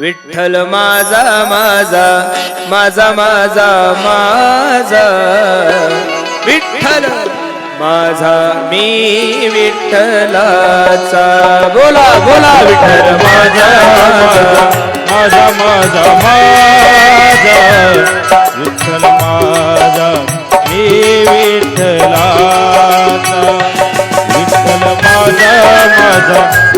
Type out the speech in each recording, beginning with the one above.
विठ्ठल माझा माझा माझा माझा माझा. विठ्ठल माझा मी विठ्ठलाचा. बोला बोला विठ्ठल माझा माझा माझा माझा. विठ्ठल माझा मी विठ्ठलाचा. विठ्ठल माझा माझा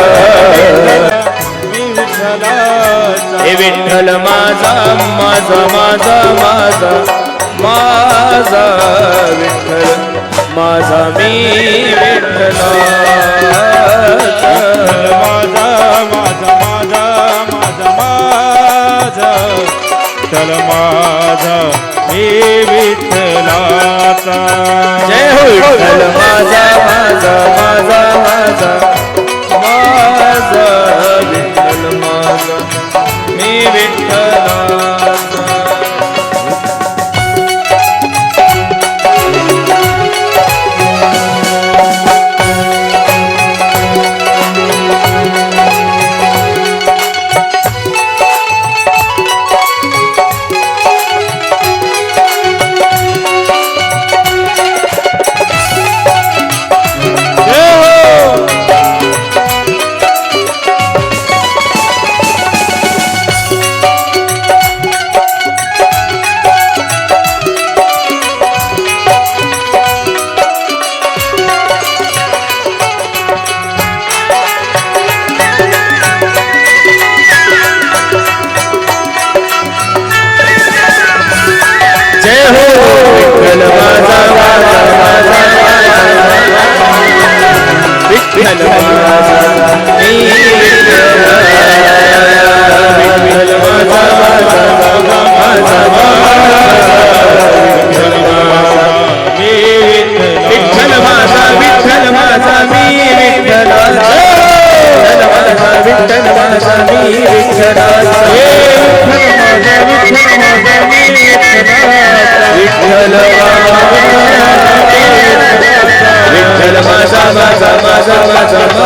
माझा माझा माझा माझा माझा विठ्ठल माझा मी विठ्ठलाचा. माझा विठ्ठलाचा. जय हो विठ्ठल माझा माझा माझा जय हो विठ्ठल माझा माझा माझा विठ्ठल माझा मी विठ्ठल विठ्ठल माझा माझा माझा माझा